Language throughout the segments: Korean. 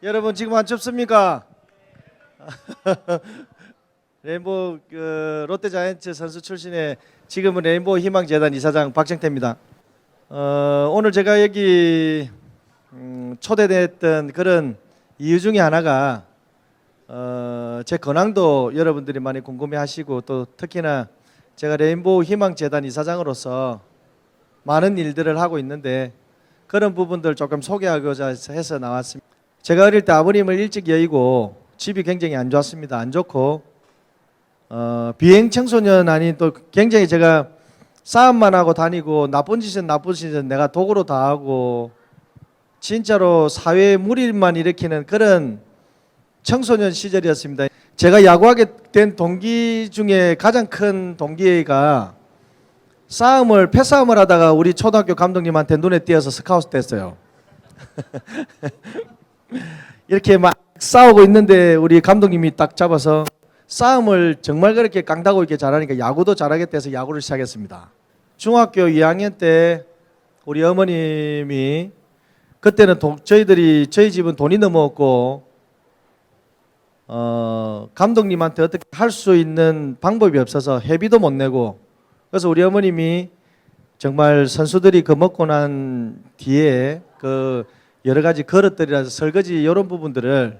여러분 지금 안 춥습니까? 레인보우 그, 롯데자이언츠 선수 출신의 지금은 레인보우 희망재단 이사장 박정태입니다. 어, 오늘 제가 여기 음, 초대됐던 그런 이유 중에 하나가 어, 제 근황도 여러분들이 많이 궁금해하시고 또 특히나 제가 레인보우 희망재단 이사장으로서 많은 일들을 하고 있는데 그런 부분들 조금 소개하고자 해서 나왔습니다. 제가 어릴 때 아버님을 일찍 여의고 집이 굉장히 안 좋았습니다. 안 좋고 어, 비행 청소년 아닌 또 굉장히 제가 싸움만 하고 다니고 나쁜 짓은 나쁜 짓은 내가 도구로 다 하고 진짜로 사회에 무리만 일으키는 그런 청소년 시절이었습니다. 제가 야구하게 된 동기 중에 가장 큰 동기가 싸움을 패싸움을 하다가 우리 초등학교 감독님한테 눈에 띄어서 스카우트 됐어요. 이렇게 막 싸우고 있는데 우리 감독님이 딱 잡아서 싸움을 정말 그렇게 깡다고 이렇게 잘하니까 야구도 잘하겠다 해서 야구를 시작했습니다. 중학교 2학년 때 우리 어머님이 그때는 돈- 저희들이 저희 집은 돈이 너무 없고 어, 감독님한테 어떻게 할 수 있는 방법이 없어서 회비도 못 내고 그래서 우리 어머님이 정말 선수들이 그 먹고 난 뒤에 그 여러 가지 그릇들이라서 설거지 이런 부분들을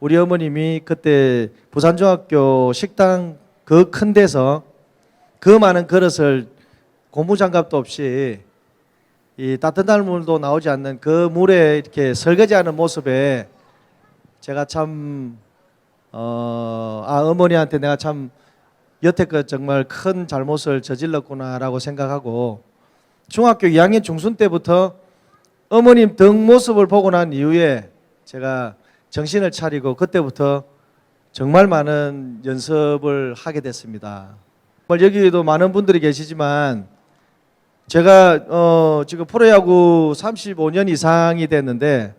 우리 어머님이 그때 부산중학교 식당 그 큰 데서 그 많은 그릇을 고무장갑도 없이 이 따뜻한 물도 나오지 않는 그 물에 이렇게 설거지하는 모습에 제가 참 어, 아 어머니한테 내가 참 여태껏 정말 큰 잘못을 저질렀구나라고 생각하고 중학교 2학년 중순 때부터 어머님 등 모습을 보고 난 이후에 제가 정신을 차리고 그때부터 정말 많은 연습을 하게 됐습니다. 정말 여기에도 많은 분들이 계시지만 제가 어, 지금 프로야구 35년 이상이 됐는데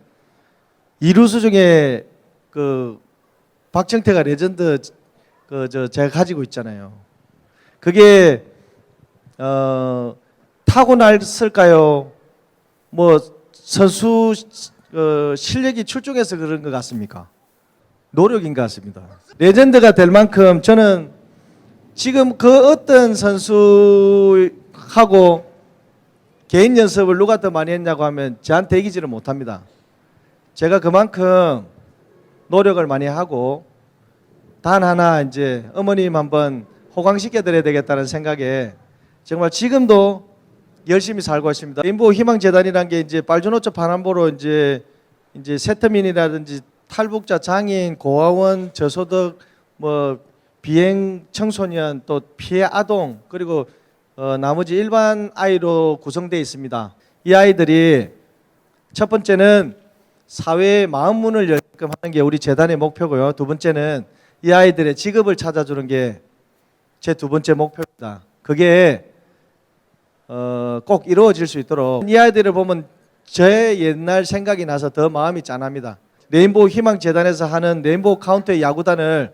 이루수 중에 그 박정태가 레전드 그 저 제가 가지고 있잖아요. 그게 어 타고났을까요? 뭐 선수 어, 실력이 출중해서 그런 것 같습니까? 노력인 것 같습니다. 레전드가 될 만큼 저는 지금 그 어떤 선수하고 개인 연습을 누가 더 많이 했냐고 하면 저한테 이기지를 못합니다. 제가 그만큼 노력을 많이 하고 단 하나 이제 어머님 한번 호강시켜 드려야 되겠다는 생각에 정말 지금도 열심히 살고 있습니다. 인보 희망 재단이란 게 이제 빨주노초 파남보로 이제 이제 세터민이라든지 탈북자 장애인 고아원 저소득 뭐 비행 청소년 또 피해 아동 그리고 어, 나머지 일반 아이로 구성되어 있습니다. 이 아이들이 첫 번째는 사회의 마음 문을 열게끔 하는 게 우리 재단의 목표고요. 두 번째는 이 아이들의 직업을 찾아주는 게 제 두 번째 목표입니다. 그게 어, 꼭 이루어질 수 있도록 이 아이들을 보면 제 옛날 생각이 나서 더 마음이 짠합니다. 레인보우 희망 재단에서 하는 레인보우 카운트의 야구단을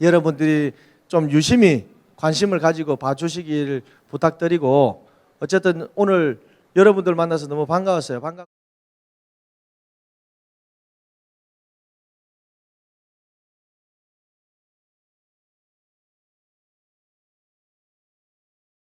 여러분들이 좀 유심히 관심을 가지고 봐주시길 부탁드리고 어쨌든 오늘 여러분들 만나서 너무 반가웠어요. 반가.